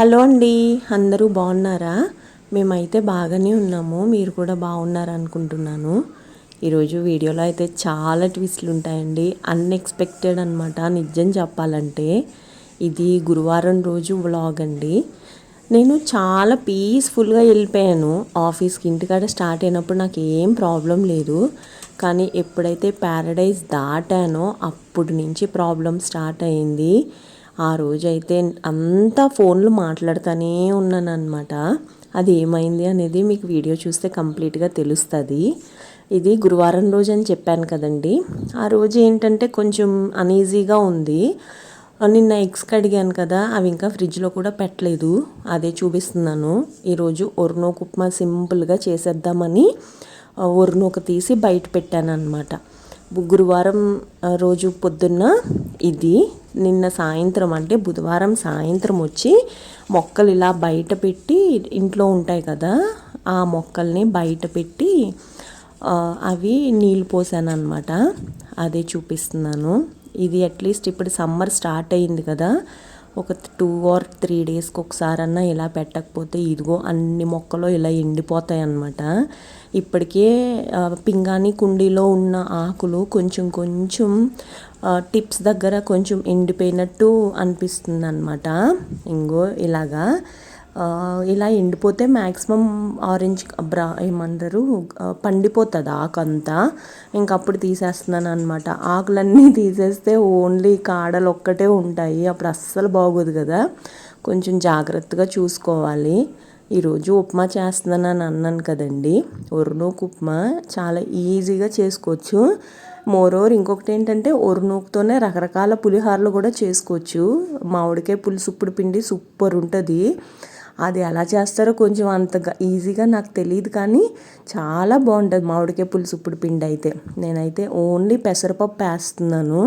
Hello అండి అందరూ బాగున్నారా? మేమైతే బాగానే ఉన్నాము మీరు కూడా బాగున్నారు అనుకుంటున్నాను. ఈరోజు వీడియోలో అయితే చాలా ట్విస్ట్లు ఉంటాయండి. అన్ఎక్స్పెక్టెడ్ అనమాట నిజం చెప్పాలంటే. ఇది గురువారం రోజు వ్లాగ్ అండి. నేను చాలా పీస్ఫుల్గా వెళ్ళిపోయాను. ఆఫీస్కి ఇంటికాడ స్టార్ట్ అయినప్పుడు నాకు ఏం ప్రాబ్లం లేదు. కానీ ఎప్పుడైతే ప్యారడైజ్ దాటానో అప్పటి నుంచి ప్రాబ్లం స్టార్ట్ అయింది. ఆ రోజైతే అంతా ఫోన్లు మాట్లాడుతూనే ఉన్నాను అనమాట అది ఏమైంది అనేది మీకు వీడియో చూస్తే కంప్లీట్గా తెలుస్తుంది. ఇది గురువారం రోజు అని చెప్పాను కదండి. ఆ రోజు ఏంటంటే కొంచెం అనీజీగా ఉంది. నిన్న ఎగ్స్ కడిగాను కదా అవి ఇంకా ఫ్రిడ్జ్లో కూడా పెట్టలేదు. అదే చూపిస్తున్నాను. ఈరోజు ఒర్నోకు ఉప్మా సింపుల్గా చేసేద్దామని ఒర్నోక తీసి బయట పెట్టాను అనమాట గురువారం రోజు పొద్దున్న ఇది. నిన్న సాయంత్రం అంటే బుధవారం సాయంత్రం వచ్చి మొక్కలు ఇలా బయట పెట్టి ఇంట్లో ఉంటాయి కదా ఆ మొక్కల్ని బయట పెట్టి అవి నీళ్ళు పోసాను అనమాట అదే చూపిస్తున్నాను. ఇది అట్లీస్ట్ ఇప్పుడు సమ్మర్ స్టార్ట్ అయింది కదా ఒక టూ ఆర్ త్రీ డేస్కి ఒకసారన్నా ఇలా పెట్టకపోతే ఇదిగో అన్ని మొక్కలు ఇలా ఎండిపోతాయి అన్నమాట ఇప్పటికే పింగాణి కుండీలో ఉన్న ఆకులు కొంచెం కొంచెం టిప్స్ దగ్గర కొంచెం ఎండిపోయినట్టు అనిపిస్తుంది అనమాట ఇంగో ఇలాగా. ఇలా ఎండిపోతే మ్యాక్సిమం ఆరెంజ్ బ్రా ఏమంటారు పండిపోతుంది ఆకంతా. ఇంకప్పుడు తీసేస్తున్నాను అనమాట ఆకులన్నీ తీసేస్తే ఓన్లీ కాడలు ఒక్కటే ఉంటాయి. అప్పుడు అస్సలు బాగోదు కదా. కొంచెం జాగ్రత్తగా చూసుకోవాలి. ఈరోజు ఉప్మా చేస్తున్నానని అన్నాను కదండి. ఒరునూకు ఉప్మా చాలా ఈజీగా చేసుకోవచ్చు. మోరోవర్ ఇంకొకటి ఏంటంటే ఒరునూకుతోనే రకరకాల పులిహారలు కూడా చేసుకోవచ్చు. మామిడికాయ పులుసు ఇప్పుడు పిండి సూపర్ ఉంటుంది. అది ఎలా చేస్తారో కొంచెం అంతగా ఈజీగా నాకు తెలియదు కానీ చాలా బాగుంటుంది మామిడికాయ పులుసు ఇప్పుడు పిండి అయితే. నేనైతే ఓన్లీ పెసరపప్పు వేస్తున్నాను.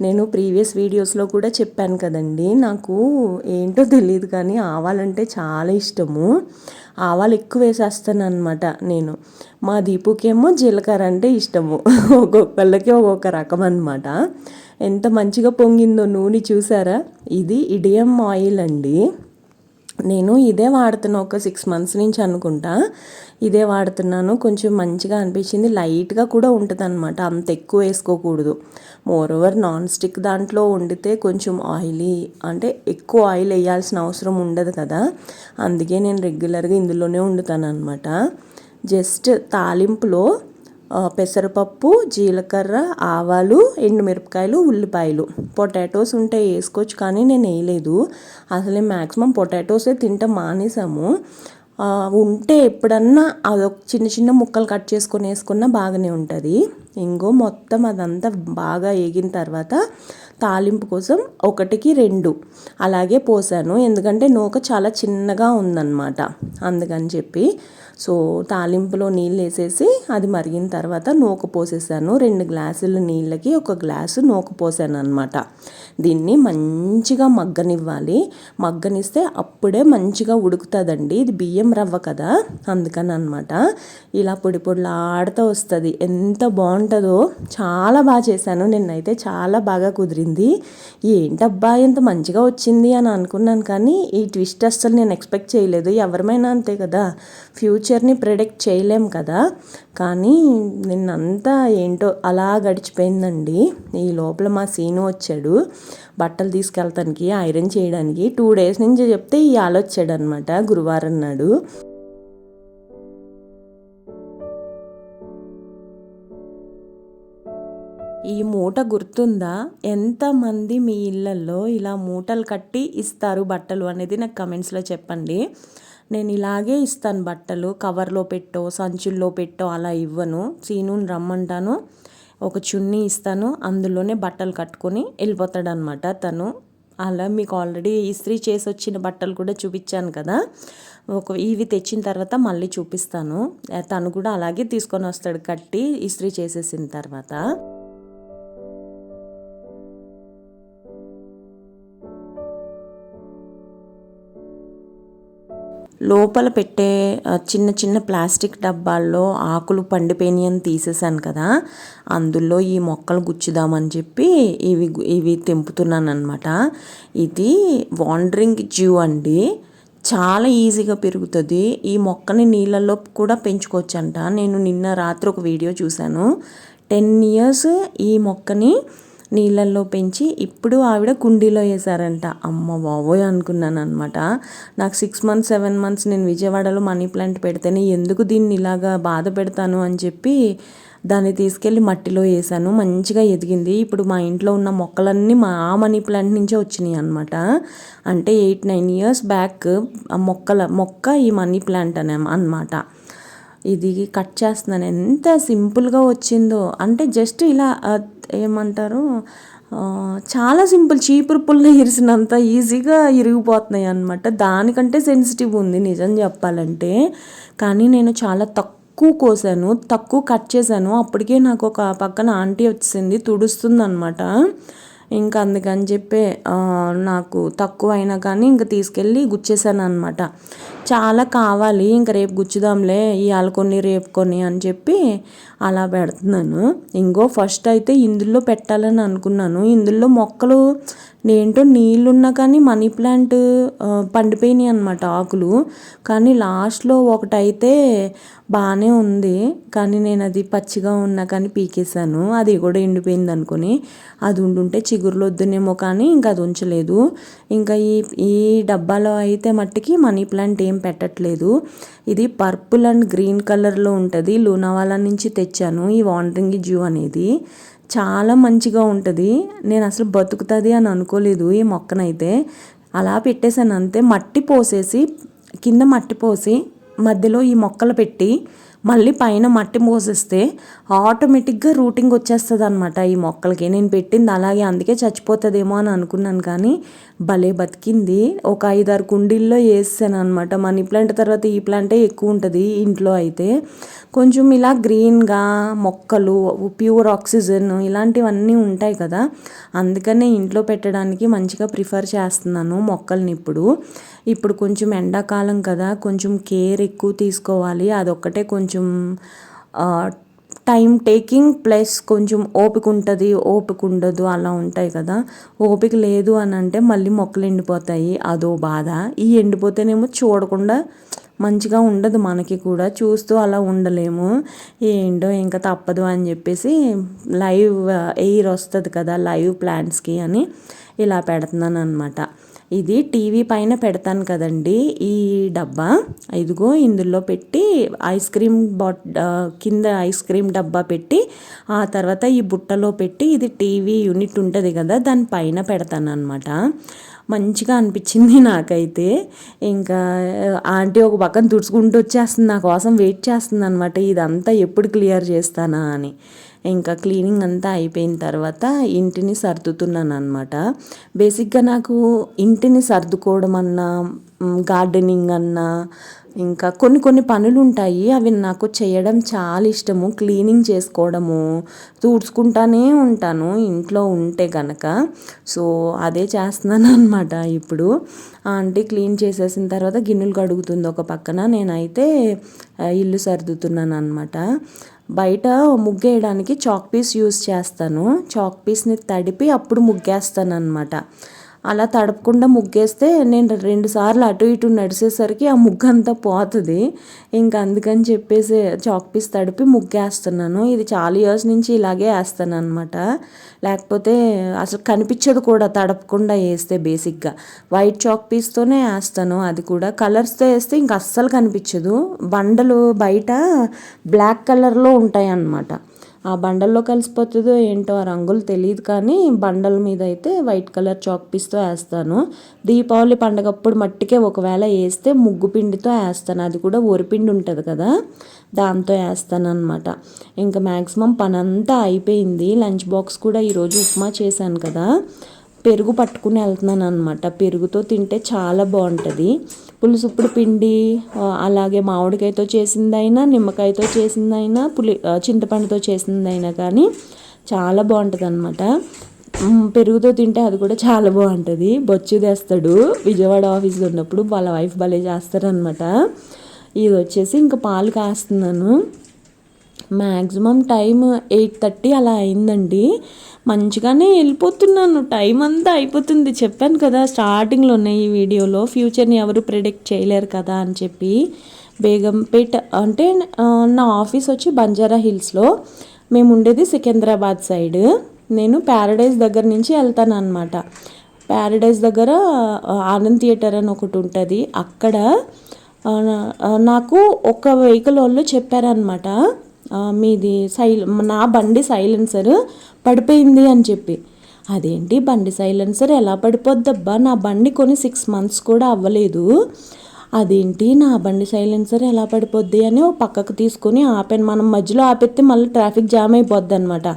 నేను ప్రీవియస్ వీడియోస్లో కూడా చెప్పాను కదండి నాకు ఏంటో తెలియదు కానీ ఆవాలంటే చాలా ఇష్టము. ఆవాలు ఎక్కువ వేసేస్తాను అనమాట నేను. మా దీపుకేమో జీలకర్ర అంటే ఇష్టము. ఒక్కొక్కళ్ళకి ఒక్కొక్క రకం అనమాట ఎంత మంచిగా పొంగిందో నూనె చూసారా? ఇది ఇడియం ఆయిల్ అండి. నేను ఇదే వాడుతున్నా ఒక సిక్స్ మంత్స్ నుంచి అనుకుంటా. ఇదే వాడుతున్నాను. కొంచెం మంచిగా అనిపించింది. లైట్గా కూడా ఉంటుంది అనమాట అంత ఎక్కువ వేసుకోకూడదు. మోరోవర్ నాన్ స్టిక్ దాంట్లో వండితే కొంచెం ఆయిలీ అంటే ఎక్కువ ఆయిల్ వేయాల్సిన అవసరం ఉండదు కదా. అందుకే నేను రెగ్యులర్గా ఇందులోనే వండుతాను అనమాట జస్ట్ తాలింపులో పెసరపప్పు జీలకర్ర ఆవాలు ఎండుమిరపకాయలు ఉల్లిపాయలు. పొటాటోస్ ఉంటే వేసుకోవచ్చు కానీ నేను వేయలేదు. అసలే మ్యాక్సిమం పొటాటోసే తింటాం మానేసాము. ఉంటే ఎప్పుడన్నా అదొక చిన్న చిన్న ముక్కలు కట్ చేసుకొని వేసుకున్నా బాగానే ఉంటుంది. ఇంకో మొత్తం అదంతా బాగా వేగిన తర్వాత తాలింపు కోసం ఒకటికి రెండు అలాగే పోసాను. ఎందుకంటే నూక చాలా చిన్నగా ఉందన్నమాట. అందుకని చెప్పి సో తాలింపులో నీళ్ళు వేసేసి అది మరిగిన తర్వాత నూక పోసేసాను. రెండు గ్లాసుల నీళ్ళకి ఒక గ్లాసు నూక పోసాను అనమాట దీన్ని మంచిగా మగ్గనివ్వాలి. మగ్గనిస్తే అప్పుడే మంచిగా ఉడుకుతుందండి. ఇది బియ్యం రవ్వ కదా అందుకని అనమాట ఇలా పొడి పొడిలాడుతూ వస్తుంది. ఎంత బాగుంటుంది చాలా బాగా చేశాను. నిన్నైతే చాలా బాగా కుదిరింది. ఏంటబ్బా ఇంత మంచిగా వచ్చింది అని అనుకున్నాను కానీ ఈ ట్విస్ట్ అస్సలు నేను ఎక్స్పెక్ట్ చేయలేదు. ఎవరిమైనా అంతే కదా ఫ్యూచర్ని ప్రిడిక్ట్ చేయలేం కదా. కానీ నిన్నంతా ఏంటో అలా గడిచిపోయిందండి. ఈ లోపల మా సీను వచ్చాడు బట్టలు తీసుకెళ్తానికి ఐరన్ చేయడానికి. టూ డేస్ నుంచి చెప్తే ఈ ఆలోచాడు అనమాట గురువారం నాడు. ఈ మూట గుర్తుందా? ఎంతమంది మీ ఇళ్ళల్లో ఇలా మూటలు కట్టి ఇస్తారు బట్టలు అనేది నాకు కమెంట్స్లో చెప్పండి. నేను ఇలాగే ఇస్తాను బట్టలు. కవర్లో పెట్టో సంచుల్లో పెట్టో అలా ఇవ్వను. సీనుని రమ్మంటాను. ఒక చున్నీ ఇస్తాను. అందులోనే బట్టలు కట్టుకొని వెళ్ళిపోతాడనమాట తను. అలా మీకు ఆల్రెడీ ఇస్త్రీ చేసి వచ్చిన బట్టలు కూడా చూపించాను కదా. ఒక ఇవి తెచ్చిన తర్వాత మళ్ళీ చూపిస్తాను. తను కూడా అలాగే తీసుకొని వస్తాడు కట్టి ఇస్త్రీ చేసేసిన తర్వాత. లోపల పెట్టే చిన్న చిన్న ప్లాస్టిక్ డబ్బాల్లో ఆకులు పండిపోయినాయని అని తీసేసాను కదా. అందులో ఈ మొక్కలు గుచ్చుదామని చెప్పి ఇవి ఇవి తెంపుతున్నాను అనమాట ఇది వాండరింగ్ జ్యూ అండి. చాలా ఈజీగా పెరుగుతుంది. ఈ మొక్కని నీళ్ళల్లో కూడా పెంచుకోవచ్చంట. నేను నిన్న రాత్రి ఒక వీడియో చూశాను. టెన్ ఇయర్స్ ఈ మొక్కని నీళ్ళల్లో పెంచి ఇప్పుడు ఆవిడ కుండీలో వేశారంట. అమ్మ బాబోయ్ అనుకున్నాను అనమాట నాకు సిక్స్ మంత్స్ సెవెన్ మంత్స్ నేను విజయవాడలో మనీ ప్లాంట్ పెడితేనే ఎందుకు దీన్ని ఇలాగా బాధ పెడతాను అని చెప్పి దాన్ని తీసుకెళ్ళి మట్టిలో వేసాను మంచిగా ఎదిగింది. ఇప్పుడు మా ఇంట్లో ఉన్న మొక్కలన్నీ మా ఆ మనీ ప్లాంట్ నుంచే వచ్చినాయి అనమాట అంటే ఎయిట్ నైన్ ఇయర్స్ బ్యాక్ ఆ మొక్కల మొక్క ఈ మనీ ప్లాంట్ అనే అనమాట ఇది కట్ చేస్తున్నాను. ఎంత సింపుల్గా వచ్చిందో. అంటే జస్ట్ ఇలా ఏమంటారు చాలా సింపుల్ చీపురు పుల్ల ఇరిసినంత ఈజీగా ఇరిగిపోతున్నాయి అనమాట దానికంటే సెన్సిటివ్ ఉంది నిజం చెప్పాలంటే. కానీ నేను చాలా తక్కువ కోసాను. తక్కువ కట్ చేశాను. అప్పటికే నాకు ఒక పక్కన ఆంటీ వచ్చింది తుడుస్తుంది అనమాట ఇంకా అందుకని చెప్పి నాకు తక్కువ అయినా కానీ ఇంకా తీసుకెళ్ళి గుచ్చేసాను అనమాట చాలా కావాలి ఇంకా రేపు గుచ్చుదాంలే ఇవాళ కొన్ని రేపు కొన్ని అని చెప్పి అలా పెడుతున్నాను. ఇంకో ఫస్ట్ అయితే ఇందులో పెట్టాలని అనుకున్నాను. ఇందులో మొక్కలు ఏంటో నీళ్ళున్నా కానీ మనీ ప్లాంట్ పండిపోయినాయి అనమాట ఆకులు. కానీ లాస్ట్లో ఒకటైతే బాగానే ఉంది. కానీ నేను అది పచ్చిగా ఉన్నా కానీ పీకేశాను. అది కూడా ఎండిపోయింది అనుకుని. అది ఉండుంటే చిగురులు వద్దునేమో కానీ ఇంకా అది ఉంచలేదు. ఇంకా ఈ ఈ డబ్బాలో అయితే మట్టికి మనీ ప్లాంట్ ఏం పెట్టట్లేదు. ఇది పర్పుల్ అండ్ గ్రీన్ కలర్లో ఉంటుంది. లూనావాలా నుంచి తెచ్చాను. ఈ వాండరింగ్ జ్యూ అనేది చాలా మంచిగా ఉంటుంది. నేను అసలు బతుకుతుంది అని అనుకోలేదు ఈ మొక్కనైతే. అలా పెట్టేశాను అంతే. మట్టి పోసేసి కింద మట్టి పోసి మధ్యలో ఈ మొక్కలు పెట్టి మళ్ళీ పైన మట్టి పోసేస్తే ఆటోమేటిక్గా రూటింగ్ వచ్చేస్తుంది అనమాట ఈ మొక్కలకి. నేను పెట్టింది అలాగే అందుకే చచ్చిపోతుందేమో అని అనుకున్నాను కానీ భలే బతికింది. ఒక ఐదారు కుండీల్లో వేసాను అనమాట మనీ ప్లాంట్ తర్వాత ఈ ప్లాంటే ఎక్కువ ఉంటుంది ఇంట్లో అయితే. కొంచెం ఇలా గ్రీన్గా మొక్కలు ప్యూర్ ఆక్సిజన్ ఇలాంటివన్నీ ఉంటాయి కదా. అందుకనే ఇంట్లో పెట్టడానికి మంచిగా ప్రిఫర్ చేస్తున్నాను మొక్కల్ని ఇప్పుడు. ఇప్పుడు కొంచెం ఎండాకాలం కదా కొంచెం కేర్ ఎక్కువ తీసుకోవాలి. అదొక్కటే కొంచెం కొంచెం టైం టేకింగ్ ప్లస్ కొంచెం ఓపిక ఉంటుంది ఓపిక ఉండదు అలా ఉంటాయి కదా. ఓపిక లేదు అని అంటే మళ్ళీ మొక్కలు ఎండిపోతాయి అదో బాధ. ఈ ఎండిపోతేనేమో చూడకుండా మంచిగా ఉండదు మనకి కూడా. చూస్తూ అలా ఉండలేము. ఏంటో ఇంకా తప్పదు అని చెప్పేసి లైవ్ ఎయిర్ వస్తుంది కదా లైవ్ ప్లాంట్స్కి అని ఇలా పెడుతున్నాను అనమాట ఇది టీవీ పైన పెడతాను కదండి. ఈ డబ్బా ఇదిగో ఇందులో పెట్టి ఐస్ క్రీమ్ బాట్ కింద ఐస్ క్రీమ్ డబ్బా పెట్టి ఆ తర్వాత ఈ బుట్టలో పెట్టి ఇది టీవీ యూనిట్ ఉంటుంది కదా దాని పైన పెడతాను అనమాట మంచిగా అనిపించింది నాకైతే. ఇంకా ఆంటీ ఒక పక్కన తుడుచుకుంటూ వచ్చేస్తుంది నా కోసం వెయిట్ చేస్తుంది అనమాట ఇదంతా ఎప్పుడు క్లియర్ చేస్తానా అని. ఇంకా క్లీనింగ్ అంతా అయిపోయిన తర్వాత ఇంటిని సర్దుతున్నాను అనమాట బేసిక్గా నాకు ఇంటిని సర్దుకోవడం అన్నా గార్డెనింగ్ అన్నా ఇంకా కొన్ని కొన్ని పనులు ఉంటాయి అవి నాకు చేయడం చాలా ఇష్టము. క్లీనింగ్ చేసుకోవడము తుడుచుకుంటానే ఉంటాను ఇంట్లో ఉంటే గనక. సో అదే చేస్తున్నాను అనమాట ఇప్పుడు ఆంటీ క్లీన్ చేసేసిన తర్వాత గిన్నెలు కడుగుతుంది ఒక పక్కన. నేనైతే ఇల్లు సర్దుతున్నాను అనమాట బయట ముగ్గేయడానికి చాక్ పీస్ యూస్ చేస్తాను. చాక్ పీస్ని తడిపి అప్పుడు ముగ్గేస్తాను అనమాట అలా తడపకుండా ముగ్గేస్తే నేను రెండు సార్లు అటు ఇటు నడిచేసరికి ఆ ముగ్గు అంతా పోతుంది. ఇంకా అందుకని చెప్పేసి చాక్ పీస్ తడిపి ముగ్గేస్తున్నాను. ఇది చాలా ఇయర్స్ నుంచి ఇలాగే వేస్తాను అనమాట లేకపోతే అసలు కనిపించదు కూడా తడపకుండా వేస్తే బేసిక్గా. వైట్ చాక్ పీస్తోనే వేస్తాను. అది కూడా కలర్స్తో వేస్తే ఇంక అస్సలు కనిపించదు. బండలు బయట బ్లాక్ కలర్లో ఉంటాయి అన్నమాట ఆ బండల్లో కలిసిపోతుందో ఏంటో ఆ రంగులు తెలియదు కానీ బండల మీద అయితే వైట్ కలర్ చాక్ పీస్తో వేస్తాను. దీపావళి పండగప్పుడు మట్టికే ఒకవేళ వేస్తే ముగ్గు పిండితో వేస్తాను. అది కూడా ఒరిపిండి ఉంటుంది కదా దాంతో వేస్తాను అనమాట ఇంకా మ్యాక్సిమం పనంతా అయిపోయింది. లంచ్ బాక్స్ కూడా ఈరోజు ఉప్మా చేశాను కదా. పెరుగు పట్టుకుని వెళ్తున్నాను అనమాట పెరుగుతో తింటే చాలా బాగుంటుంది. పులుసుప్పుడు పిండి అలాగే మామిడికాయతో చేసిందైనా నిమ్మకాయతో చేసిందైనా పులి చింతపండుతో చేసిందైనా కానీ చాలా బాగుంటుంది అనమాట పెరుగుతో తింటే అది కూడా చాలా బాగుంటుంది. బొచ్చు తెస్తాడు. విజయవాడ ఆఫీస్లో ఉన్నప్పుడు వాళ్ళ వైఫ్ భలే చేస్తారనమాట ఇది వచ్చేసి ఇంకా పాలు కాస్తున్నాను. మ్యాక్సిమం టైం ఎయిట్ థర్టీ అలా అయిందండి. మంచిగానే వెళ్ళిపోతున్నాను. టైం అంతా అయిపోతుంది. చెప్పాను కదా స్టార్టింగ్లోనే ఈ వీడియోలో ఫ్యూచర్ని ఎవరు ప్రిడిక్ట్ చేయలేరు కదా అని చెప్పి బేగంపేట్ అంటే నా ఆఫీస్ వచ్చి బంజారా హిల్స్లో. మేము ఉండేది సికింద్రాబాద్ సైడ్. నేను ప్యారడైజ్ దగ్గర నుంచి వెళ్తాను అనమాట ప్యారడైజ్ దగ్గర ఆనంద్ థియేటర్ అని ఒకటి ఉంటుంది. అక్కడ నాకు ఒక వెహికల్ వాళ్ళు చెప్పారనమాట మీది సైల్ నా బండి సైలెన్సర్ పడిపోయింది అని చెప్పి. అదేంటి బండి సైలెన్సర్ ఎలా పడిపోద్దబ్బా? నా బండి కొని సిక్స్ మంత్స్ కూడా అవ్వలేదు. అదేంటి నా బండి సైలెన్సర్ ఎలా పడిపోద్ది అని ఓ పక్కకు తీసుకొని ఆపాను. మనం మధ్యలో ఆపెత్తే మళ్ళీ ట్రాఫిక్ జామ్ అయిపోద్ది అనమాట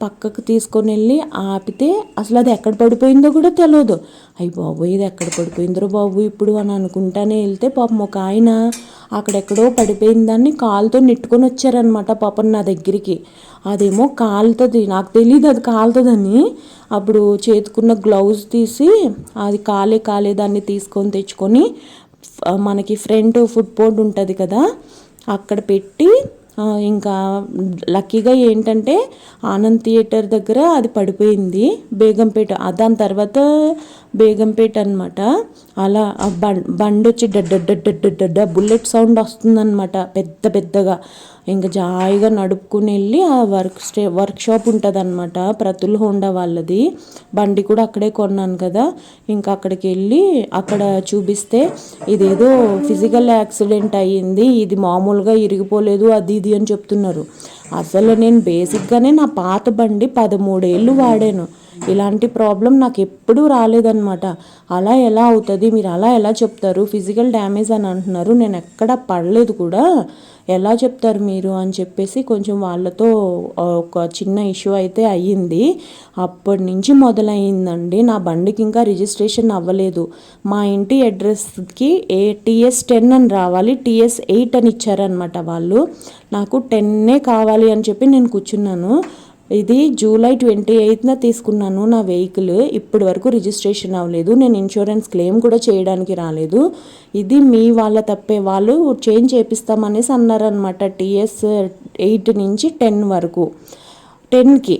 పక్కకు తీసుకొని వెళ్ళి ఆపితే అసలు అది ఎక్కడ పడిపోయిందో కూడా తెలియదు అయ్యి బాబు ఇది ఎక్కడ పడిపోయిందో బాబు? ఇప్పుడు అని అనుకుంటానే వెళ్తే పాపం ఒక ఆయన అక్కడెక్కడో పడిపోయిందాన్ని కాలుతో నెట్టుకొని వచ్చారనమాట పాపం నా దగ్గరికి. అదేమో కాలుతుంది నాకు తెలియదు అది కాలుతుందని. అప్పుడు చేతుకున్న గ్లౌజ్ తీసి అది కాలే కాలే దాన్ని తీసుకొని తెచ్చుకొని మనకి ఫ్రంట్ ఫుట్ బోర్డ్ ఉంటుంది కదా అక్కడ పెట్టి ఇంకా లక్కీగా ఏంటంటే ఆనంద్ థియేటర్ దగ్గర అది పడిపోయింది బేగంపేట దాని తర్వాత బేగంపేట అనమాట అలా ఆ బం- డడ్డ వచ్చి డడ్డ బుల్లెట్ సౌండ్ వస్తుందన్నమాట పెద్ద పెద్దగా ఇంకా జాయిగా నడుపుకుని వెళ్ళి ఆ వర్క్ స్టే వర్క్ షాప్ ఉంటుంది అనమాట ప్రతుల్ హోండా వాళ్ళది. బండి కూడా అక్కడే కొన్నాను కదా. ఇంకా అక్కడికి వెళ్ళి అక్కడ చూపిస్తే ఇదేదో ఫిజికల్ యాక్సిడెంట్ అయ్యింది ఇది మామూలుగా ఇరిగిపోలేదు అది ఇది అని చెప్తున్నారు. అసలు నేను బేసిక్గానే నా పాత బండి పదమూడేళ్ళు వాడాను. ఇలాంటి ప్రాబ్లం నాకు ఎప్పుడూ రాలేదన్నమాట. అలా ఎలా అవుతుంది? మీరు అలా ఎలా చెప్తారు? ఫిజికల్ డ్యామేజ్ అని అంటున్నారు. నేను ఎక్కడ పడలేదు కూడా. ఎలా చెప్తారు మీరు? అని చెప్పేసి కొంచెం వాళ్ళతో ఒక చిన్న ఇష్యూ అయితే అయ్యింది. అప్పటి నుంచి మొదలయ్యిందండి. నా బండికి ఇంకా రిజిస్ట్రేషన్ అవ్వలేదు. మా ఇంటి అడ్రస్కి ఏ టీఎస్ టెన్ అని రావాలి. టీఎస్ ఎయిట్ అని ఇచ్చారనమాట వాళ్ళు. నాకు టెన్నే కావాలి అని చెప్పి నేను కూర్చున్నాను. ఇది జూలై ట్వంటీ ఎయిత్న తీసుకున్నాను నా వెహికల్. ఇప్పటి వరకు రిజిస్ట్రేషన్ అవ్వలేదు. నేను ఇన్సూరెన్స్ క్లెయిమ్ కూడా చేయడానికి రాలేదు. ఇది మీ వాళ్ళ తప్పే. వాళ్ళు చేంజ్ చేపిస్తామనేసి అన్నారనమాట టీఎస్ ఎయిట్ నుంచి టెన్ వరకు. టెన్కి.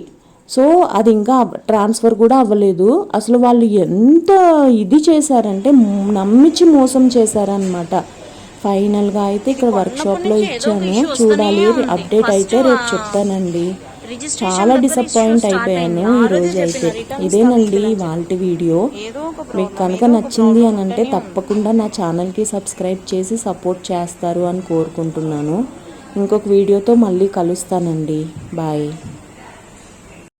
సో అది ఇంకా ట్రాన్స్ఫర్ కూడా అవ్వలేదు. అసలు వాళ్ళు ఎంత ఇది చేశారంటే నమ్మించి మోసం చేశారనమాట ఫైనల్గా అయితే ఇక్కడ వర్క్షాప్లో ఇచ్చాను. చూడాలి. అప్డేట్ అయితే రేపు చెప్తానండి. చాలా డిసప్పాయింట్ అయిపోయాను ఈ రోజు అయితే ఇదేనండి వాళ్ళ వీడియో. మీకు కనుక నచ్చింది అని అంటే తప్పకుండా నా ఛానల్కి సబ్స్క్రైబ్ చేసి సపోర్ట్ చేస్తారు అని కోరుకుంటున్నాను. ఇంకొక వీడియోతో మళ్ళీ కలుస్తానండి. బాయ్